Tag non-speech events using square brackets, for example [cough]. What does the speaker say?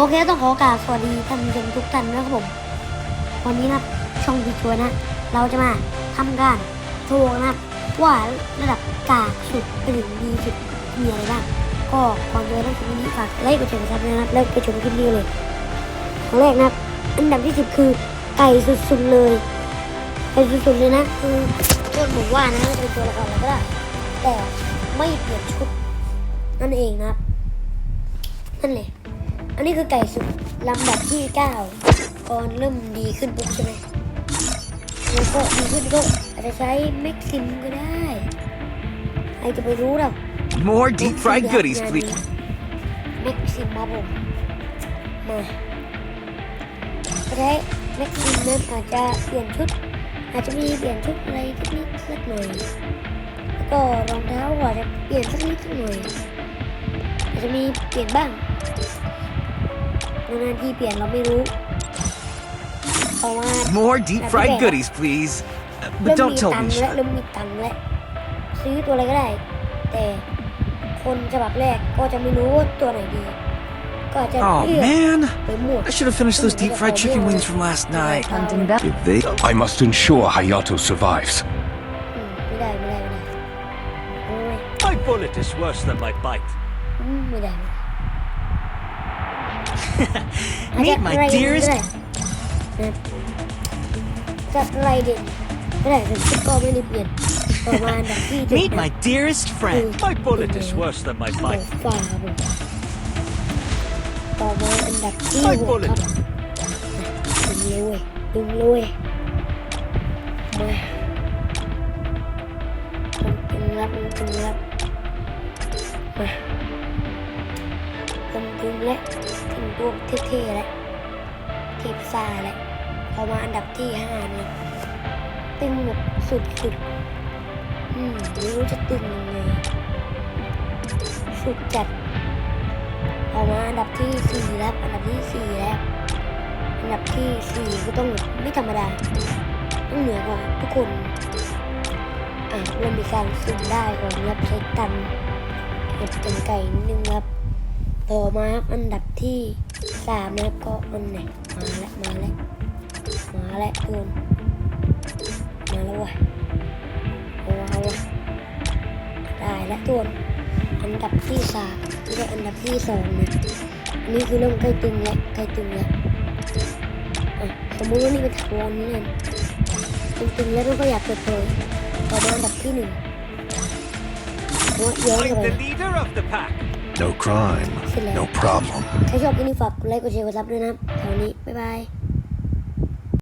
โอเคต้องขอกราบสวัสดีท่านผู้ชมทุกท่านนะครับผม วันนี้นะช่องดีชัวนะ เราจะมาทำการโชว์นะว่าระดับกากสุดไปถึงดีสุดมีอะไรบ้างก็ก่อนจะไปรับชมคลิปนี้ฝากไลค์กดแชร์กดซับนะครับแล้วไปชมคลิปนี้เลยครั้งแรกนะอันดับที่สิบคือไก่สุดๆเลยไก่สุดๆเลยนะคือเพื่อนผมว่านะจะเป็นตัวละครอะไรก็ได้แต่ไม่เปลี่ยนชุดนั่นเองนะครับนั่นเลย อันนี้คือไก่สุดลำดับที่เก้าก่อนเริ่มดีขึ้นปุ๊บใช่ไหมแล้วก็ดีขึ้นก็อาจจะใช้แม็กซิมก็ได้ใครจะไปรู้หรอก More deep fried goodies, please. แม็กซิมมาผมมาใช้แม็กซิมนั้นอาจจะเปลี่ยนชุด อาจจะมีเปลี่ยนชุดอะไรสักนิดสักหน่อยแล้วก็รองเท้าอาจจะเปลี่ยนสักนิดสักหน่อยอาจจะมีเปลี่ยนบ้าง นานๆทีเปลี่ยนเราไม่รู้ เพราะว่า More deep fried goodies, please. Uh, เริ่ But ม don't มี tell ตัง me. ค์และเริ่มมีตังค์และซื้อตัวอะไรก็ได้ แต่คนฉบับแรกก็จะไม่รู้ว่าตัวไหนดี ก็อาจจะ Oh เลือก man, ไปหมด I should have finished those deep fried chicken wings from last night. Hunting back. If they I must ensure Hayato survives. อืมไม่ได้ไม่ได้ไม่ได้ไม่ได้ My bullet is worse than my bite. อืมไม่ได้ไม่ Meet ได้ [laughs] my อาจจะ dearest อะไรนะจัดอะไรเด่นไม่ได้แต่ชุดก็ไม่ได้เปลี่ยนต่อมาอันดับที่เจ็ด meet นะ my dearest friend. My bullet is worse than my ต่อ bite. ฟ้าครับผมต่อมาอันดับที่ My หก bullet ครับดึงเลยดึงเลยมาตึงรับตึงรับมา ตึงตึงและถึงตัวเท่ๆแล้วเทปซาแล้วพอมาอันดับที่ห้าเนี่ยตึงแบบสุดๆอืมไม่รู้จะตึงยังไงสุดจัดพอมาอันดับที่สี่แล้วอันดับที่สี่แล้วอันดับที่สี่ก็ต้องไม่ธรรมดาต้องเหนือกว่าทุกคนอะเริ่มมีการซึมได้ก่อนรับใช้ตันเห็ดเป็นไก่นิดนึงครับ ต่อมาครับอันดับที่สามนะครับก็อันไหนมาแล้วมาแล้วมาแล้วทุนมาแล้ววะเอาวะเอาวะได้แล้วทุนอันดับที่สามไม่ใช่อันดับที่สองนะนนี้คือเริ่มใกล้ตึงแล้วใกล้ตึงแล้วอะสมมุติว่านี่เป็นถาวรนี่นั่นตึงๆแล้วเราก็อยากเปิดเผยต่อมาอันดับที่หนึ่งโอ้ยย้อนกลับ I'm ไป the leader of the pack. No crime, no problem. ใครชอบคลิปนี้ฝากกดไลค์กดแชร์กดซับด้วยนะครับแถวนี้ บ๊ายบาย